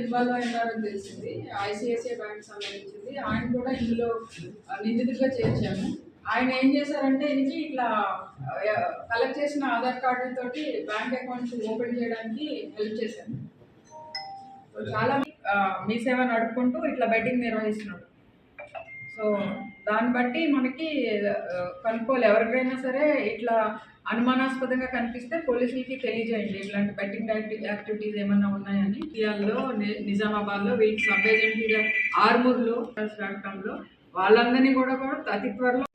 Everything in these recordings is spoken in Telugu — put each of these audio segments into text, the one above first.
ఇన్వాల్వ్ అయినారని తెలిసింది. ఐసిఐసిఐ బ్యాంక్ సంబంధించింది. ఆయన కూడా ఇందులో నిందితుడిగా చేర్చాము. ఆయన ఏం చేశారంటే ఇది ఇట్లా కలెక్ట్ చేసిన ఆధార్ కార్డు తోటి బ్యాంక్ అకౌంట్స్ ఓపెన్ చేయడానికి హెల్ప్ చేశాను చాలా మీ సేవ నడుపుకుంటూ ఇట్లా బెట్టింగ్ నిర్వహిస్తున్నాడు. సో దాన్ని బట్టి మనకి కనుక్కోవాలి. ఎవరికైనా సరే ఇట్లా అనుమానాస్పదంగా కనిపిస్తే పోలీసులకి తెలియజేయండి. ఇట్లాంటి బెట్టింగ్ యాక్టివిటీస్ ఏమన్నా ఉన్నాయని. ఇండియాలో నిజామాబాద్లో వీళ్ళకి సబ్ ఏజెంట్గా ఆర్మూర్లో డాట్కామ్లో వాళ్ళందరినీ కూడా కూడా అతి త్వరలో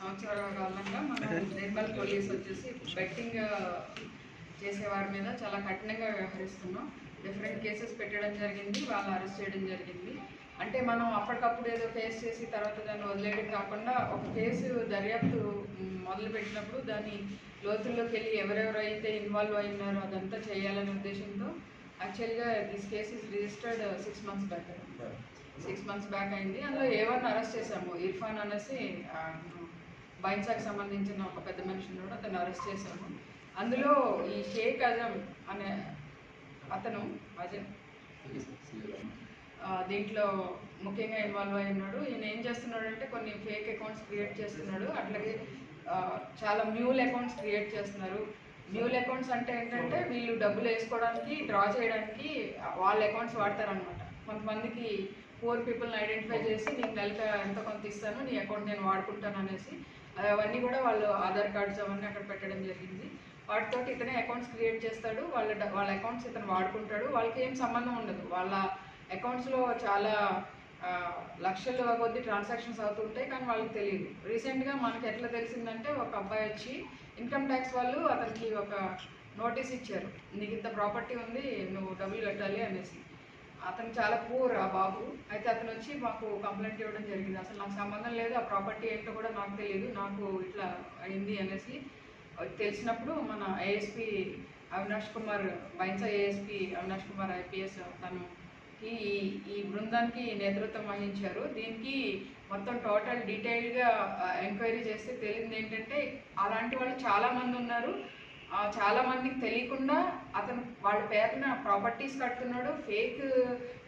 సంవత్సరాల కాలంగా మన నిర్మల్ పోలీస్ వచ్చేసి బెట్టింగ్ చేసే వారి మీద చాలా కఠినంగా వ్యవహరిస్తున్నాం. డిఫరెంట్ కేసెస్ పెట్టడం జరిగింది వాళ్ళు అరెస్ట్ చేయడం జరిగింది. అంటే మనం అప్పటికప్పుడు ఏదో ఫేస్ చేసి తర్వాత దాన్ని వదిలేయడం కాకుండా ఒక కేసు దర్యాప్తు మొదలు పెట్టినప్పుడు దాన్ని లోతుల్లోకి వెళ్ళి ఎవరెవరైతే ఇన్వాల్వ్ అయినారో అదంతా చేయాలనే ఉద్దేశంతో యాక్చువల్గా this case is registered six months back six months back అయింది. అందులో ఏ అరెస్ట్ చేశాము. ఇర్ఫాన్ అనేసి ఆ, బైన్సాకి సంబంధించిన ఒక పెద్ద మనిషిని కూడా అతను అరెస్ట్ చేశాము. అందులో ఈ షేక్ అజం అనే అతను అజం ఆ, దీంట్లో ముఖ్యంగా ఇన్వాల్వ్ అయి ఉన్నాడు. ఈయన ఏం చేస్తున్నాడు అంటే కొన్ని ఫేక్ అకౌంట్స్ క్రియేట్ చేస్తున్నాడు. అట్లాగే చాలా మ్యూల్ అకౌంట్స్ క్రియేట్ చేస్తున్నారు. మ్యూల్ అకౌంట్స్ అంటే ఏంటంటే వీళ్ళు డబ్బులు వేసుకోవడానికి డ్రా చేయడానికి వాళ్ళ అకౌంట్స్ వాడతారనమాట కొంతమందికి పూర్ పీపుల్ని ఐడెంటిఫై చేసి నీకు నెలకు ఎంత కొంత ఇస్తాను నీ అకౌంట్ నేను వాడుకుంటాను అనేసి. అవన్నీ కూడా వాళ్ళు ఆధార్ కార్డ్స్ అవన్నీ అక్కడ పెట్టడం జరిగింది. వాటితో ఇతనే అకౌంట్స్ క్రియేట్ చేస్తాడు వాళ్ళ వాళ్ళ అకౌంట్స్ ఇతను వాడుకుంటాడు. వాళ్ళకి ఏం సంబంధం ఉండదు. వాళ్ళ అకౌంట్స్లో చాలా లక్షలు లక్షల కొద్ది ట్రాన్సాక్షన్స్ అవుతుంటాయి కానీ వాళ్ళకి తెలియదు. రీసెంట్గా మనకి ఎట్లా తెలిసిందంటే ఒక అబ్బాయి వచ్చి ఇన్కమ్ ట్యాక్స్ వాళ్ళు అతనికి ఒక నోటీస్ ఇచ్చారు. నీకు ఇంత ప్రాపర్టీ ఉంది నువ్వు డబ్బులు కట్టాలి అనేసి. అతను చాలా పూర్ ఆ బాబు. అయితే అతను వచ్చి మాకు కంప్లైంట్ ఇవ్వడం జరిగింది. అసలు నాకు సంబంధం లేదు ఆ ప్రాపర్టీ ఏంటో కూడా నాకు తెలియదు నాకు ఇట్లా అయింది అనేసి తెలిసినప్పుడు మన ఏఎస్పి అవినాష్ కుమార్ వైన్స ఏఎస్పి అవినాష్ కుమార్ ఐపీఎస్ తను ఈ ఈ బృందానికి నేతృత్వం వహించారు. దీనికి మొత్తం టోటల్ డీటెయిల్గా ఎంక్వైరీ చేస్తే తెలియదు ఏంటంటే అలాంటి వాళ్ళు చాలామంది ఉన్నారు. చాలా మందికి తెలియకుండా అతను వాళ్ళ పేరున ప్రాపర్టీస్ కడుతున్నాడు ఫేక్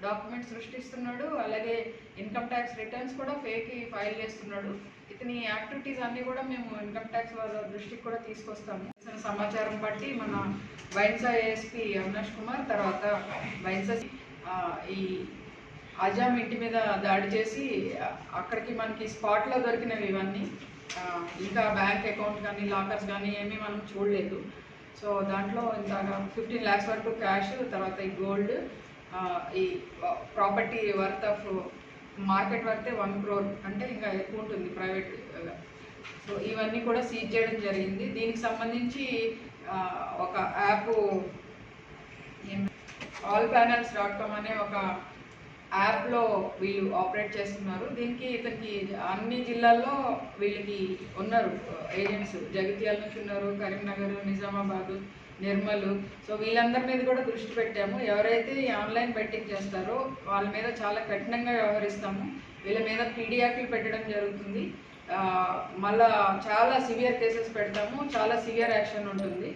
డాక్యుమెంట్స్ సృష్టిస్తున్నాడు అలాగే ఇన్కమ్ ట్యాక్స్ రిటర్న్స్ కూడా ఫేక్ ఫైల్ చేస్తున్నాడు. ఇతని యాక్టివిటీస్ అన్నీ కూడా మేము ఇన్కమ్ ట్యాక్స్ వాళ్ళ దృష్టికి కూడా తీసుకొస్తాము. ఇతని సమాచారం బట్టి మన వైన్సా ఏఎస్పి అవినాష్ కుమార్ తర్వాత వైన్సా ఈ అజామ్ ఇంటి మీద దాడి చేసి అక్కడికి మనకి స్పాట్లో దొరికినవి ఇవన్నీ. ఇంకా బ్యాంక్ అకౌంట్ కానీ లాకర్స్ కానీ ఏమీ మనం చూడలేదు. సో దాంట్లో ఇంత ఫిఫ్టీన్ ల్యాక్స్ వరకు క్యాష్ తర్వాత ఈ గోల్డ్ ఈ ప్రాపర్టీ వర్త్ ఆఫ్ మార్కెట్ వర్తే వన్ క్రోర్ అంటే ఇంకా ఎక్కువ ఉంటుంది ప్రైవేట్ సో ఇవన్నీ కూడా సీజ్ చేయడం జరిగింది. దీనికి సంబంధించి ఒక app all panels dot com అనే ఒక యాప్లో వీళ్ళు ఆపరేట్ చేస్తున్నారు. దీనికి ఇతనికి అన్ని జిల్లాల్లో వీళ్ళకి ఉన్నారు. ఏజెంట్స్ జగిత్యాల నుంచి ఉన్నారు కరీంనగర్ నిజామాబాద్ నిర్మల్. సో వీళ్ళందరి మీద కూడా దృష్టి పెట్టాము. ఎవరైతే ఈ ఆన్లైన్ బెట్టింగ్ చేస్తారో వాళ్ళ మీద చాలా కఠినంగా వ్యవహరిస్తాము. వీళ్ళ మీద పీడియాకులు పెట్టడం జరుగుతుంది. మళ్ళా చాలా సివియర్ కేసెస్ పెడతాము. చాలా సివియర్ యాక్షన్ ఉంటుంది.